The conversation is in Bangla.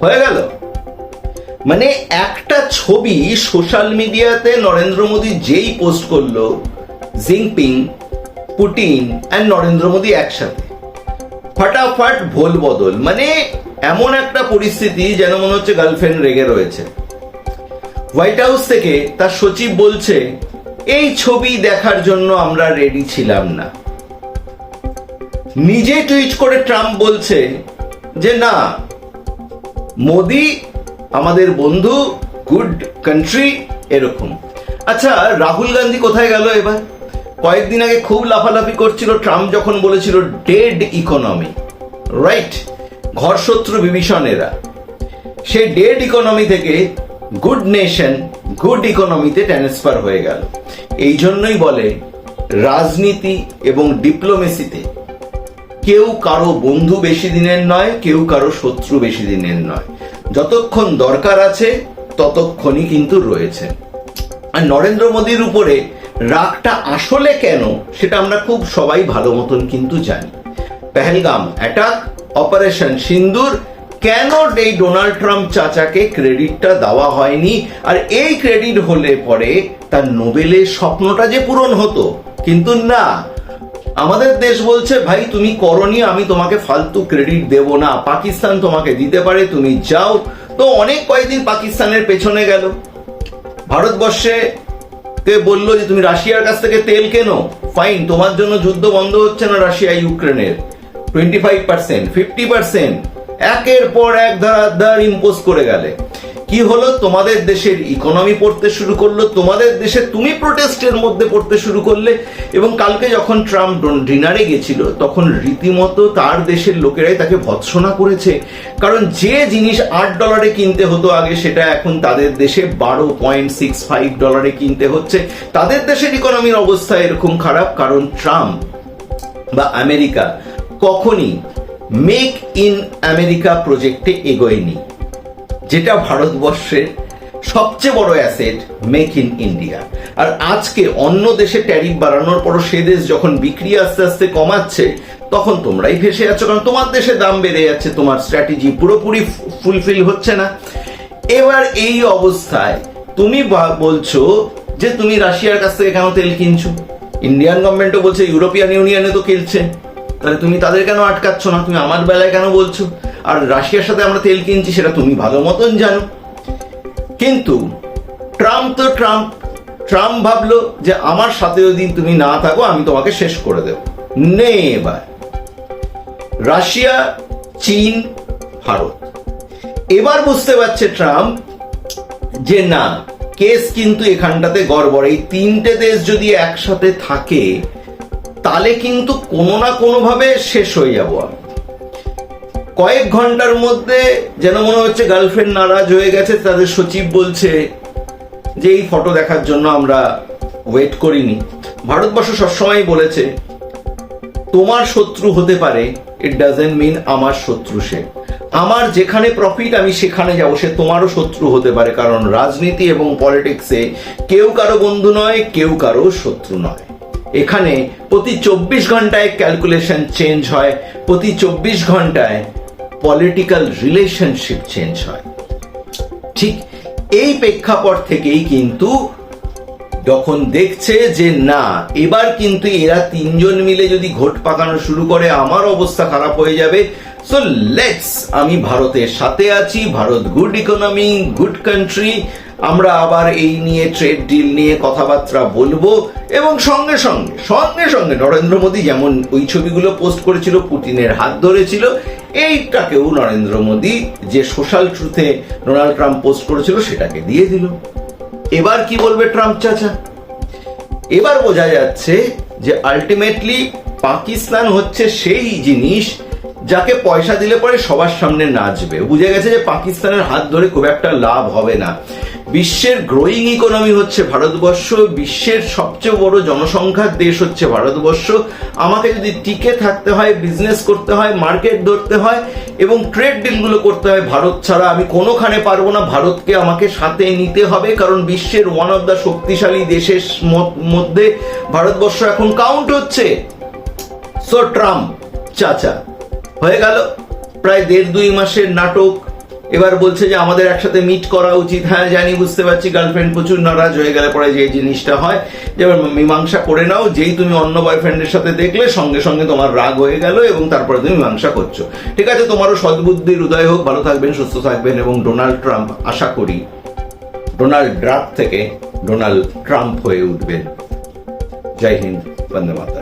হয়ে গেল। মানে একটা ছবি সোশ্যাল মিডিয়াতে নরেন্দ্র মোদী যেই পোস্ট করল Jinping Putin and Narendra Modi একসাথে। ফটাফট ভোল বদল। মানে এমন একটা পরিস্থিতি যেন মনে হচ্ছে গার্লফ্রেন্ড রেগে রয়েছে। হোয়াইট হাউস থেকে তার সচিব বলছে, এই ছবি দেখার জন্য আমরা রেডি ছিলাম না। নিজে টুইট করে ট্রাম্প বলছে যে, না মোদি, আমাদের বন্ধু গুড কান্ট্রি এরকম। আচ্ছা রাহুল গান্ধী কোথায় গেল এবার? কয়েকদিন আগে খুব লাফালাফি করছিল, ট্রাম্প যখন বলেছিল ডেড ইকোনমি রাইট ঘরশত্রু বিভীষণেরা সেই ডেড ইকোনমি থেকে গুড নেশন গুড ইকোনমিতে ট্রান্সফার হয়ে গেল। এই জন্যই বলে, রাজনীতি এবং ডিপ্লোমেসিতে কেউ কারও বন্ধু বেশি দিনের নয়, কেউ কারও শত্রু বেশি দিনের নয়। যতক্ষণ দরকার আছে, ততক্ষণই কিন্তু রয়েছে। আর নরেন্দ্র মোদীর উপরে রাগটা আসলে কেন, সেটা আমরা খুব সবাই ভালো মতন কিন্তু জানি। পেহেলগাম অ্যাটাক অপারেশন সিন্দুর, কেন এই ডোনাল্ড ট্রাম্প চাচাকে ক্রেডিটটা দেওয়া হয়নি? আর এই ক্রেডিট হলে পরে তার নোবেলের স্বপ্নটা যে পূরণ হতো, কিন্তু না আমাদের দেশ বলছে, ভাই, তুমি করনি আমি তোমাকে ফালতু ক্রেডিট দেব না। পাকিস্তান তোমাকে দিতে পারে, তুমি যাও। তো অনেক কয়েকদিন পাকিস্তানের পেছনে গেল। ভারতবর্ষে কে বলল যে, তুমি রাশিয়ার কাছ থেকে তেল কেনো? ফাইন তোমার জন্য যুদ্ধ বন্ধ হচ্ছে না রাশিয়া, ইউক্রেনের। Twenty five percent fifty percent একের পর এক ধারা ধার ইম্পোজ করে গেলে। কি হলো? তোমাদের দেশের ইকোনমি পড়তে শুরু করল। তোমাদের দেশে তুমি প্রোটেস্টের মধ্যে পড়তে শুরু করলে। এবং কালকে যখন ট্রাম্প ডিনারে গেছিল, তখন রীতিমতো তার দেশের লোকেরাই তাকে ভৎসনা করেছে। কারণ যে জিনিস আট ডলারে কিনতে হতো আগে, সেটা এখন তাদের দেশে বারো পয়েন্ট সিক্স ফাইভ ডলারে কিনতে হচ্ছে। তাদের দেশের ইকোনমির অবস্থা এরকম খারাপ, কারণ ট্রাম্প বা আমেরিকা কখনই মেক ইন আমেরিকা প্রজেক্টে এগোয়নি। যেটা ভারতবর্ষের সবচেয়ে বড় অ্যাসেট মেক ইন ইন্ডিয়া আর আজকে অন্য দেশে ট্যারিফ বাড়ানোর পরও সে দেশ যখন বিক্রি আস্তে আস্তে কমাচ্ছে, তখন তোমরাই ভেসে যাচ্ছ কারণ তোমার দেশে দাম বেড়ে যাচ্ছে, তোমার স্ট্র্যাটেজি পুরোপুরি ফুলফিল হচ্ছে না। এবার এই অবস্থায় তুমি বলছো যে তুমি রাশিয়ার কাছ থেকে কেন তেল কিনছো? ইন্ডিয়ান গভর্নমেন্টও বলছে ইউরোপিয়ান ইউনিয়নে তো কিনছে তাহলে তুমি তাদের কেন আটকাচ্ছ না? তুমি আমার বেলায় কেন বলছো? আর রাশিয়ার সাথে আমরা তেল কিনছি, সেটা তুমি ভালো মতন জানো। কিন্তু ট্রাম্প তো ট্রাম্প। ট্রাম্প ভাবলো যে আমার সাথে যদি তুমি না থাকো, আমি তোমাকে শেষ করে দেব। নে এবার। রাশিয়া, চীন, ভারত। এবার বুঝতে পারছে ট্রাম্প যে না, কেস কিন্তু এখানটাতে গড়বড়। এই তিনটে দেশ যদি একসাথে থাকে তাহলে কিন্তু কোনো না কোনোভাবে শেষ হয়ে যাব আমি। কয়েক ঘণ্টার মধ্যে যেন মনে হচ্ছে গার্লফ্রেন্ড নারাজ হয়ে গেছে, তাদের সচিব বলছে যে এই ফটো দেখার জন্য আমরা ওয়েট করিনি। ভারতবর্ষ সবসময় বলেছে, তোমার শত্রু হতে পারে ইট ডাজেন্ট মিন আমার শত্রু সে। আমার যেখানে প্রফিট আমি সেখানে যাব, সে তোমারও শত্রু হতে পারে, কারণ রাজনীতি এবং পলিটিক্সে কেউ কারও বন্ধু নয়, কেউ কারও শত্রু নয়। এখানে প্রতি চব্বিশ ঘন্টায় ক্যালকুলেশন চেঞ্জ হয়, প্রতি চব্বিশ ঘন্টায় পলিটিক্যাল রিলেশনশিপ চেঞ্জ হয়। ঠিক এই প্রেক্ষাপট থেকেই কিন্তু যখন দেখছে যে না, এবার কিন্তু এরা তিনজন মিলে যদি ঘোট পাকানো শুরু করে, আমার অবস্থা খারাপ হয়ে যাবে। সো লেটস আমি ভারতের সাথে আছি, Bharat good economy good country আমরা আবার এই নিয়ে ট্রেড ডিল নিয়ে কথাবার্তা বলব এবং সঙ্গে সঙ্গে সঙ্গে সঙ্গে নরেন্দ্র মোদী যেমন ওই ছবিগুলো পোস্ট করেছিল, পুতিনের হাত ধরেছিল, এইটাকেও নরেন্দ্র মোদী যে সোশ্যাল ট্রুথে ডোনাল্ড ট্রাম্প পোস্ট করেছিল সেটাকে দিয়ে দিল। এবার কি বলবে ট্রাম্প চাচা? এবার বোঝা যাচ্ছে যে আলটিমেটলি পাকিস্তান হচ্ছে সেই জিনিস যাকে পয়সা দিলে পরে সবার সামনে নাচবে। বুঝে গেছে যে পাকিস্তানের হাত ধরে খুব একটা লাভ হবে না। বিশ্বের গ্রোয়িং ইকোনমি হচ্ছে ভারতবর্ষ, বিশ্বের সবচেয়ে বড় জনসংখ্যার দেশ হচ্ছে ভারতবর্ষ। আমাকে যদি টিকে থাকতে হয় বিজনেস করতে হয় মার্কেট ধরতে হয়, এবং ট্রেড ডিলগুলো করতে হয়, ভারত ছাড়া আমি কোনোখানে পারব না। ভারতকে আমাকে সাথে নিতে হবে, কারণ বিশ্বের ওয়ান অফ দ্য শক্তিশালী দেশের মধ্যে ভারতবর্ষ এখন কাউন্ট হচ্ছে। সো ট্রাম্প চাচা, হয়ে গেল। প্রায় দেড় দুই মাসের নাটক এবার বলছে যে আমাদের একসাথে মিট করা উচিত। হ্যাঁ জানি, বুঝতে পারছি গার্লফ্রেন্ড প্রচুর নারাজ হয়ে গেলে পরে যে জিনিসটা হয়, যে মীমাংসা করে নাও, যেই তুমি অন্য বয়ফ্রেন্ডের সাথে দেখলে সঙ্গে সঙ্গে তোমার রাগ হয়ে গেল এবং তারপরে তুমি মীমাংসা করছ। ঠিক আছে, তোমারও সদ্বুদ্ধির উদয় হোক, ভালো থাকবেন, সুস্থ থাকবেন এবং ডোনাল্ড ট্রাম্প, আশা করি ডোনাল্ড ড্রাক থেকে ডোনাল্ড ট্রাম্প হয়ে উঠবেন। জয় হিন্দ, বন্দে মাতা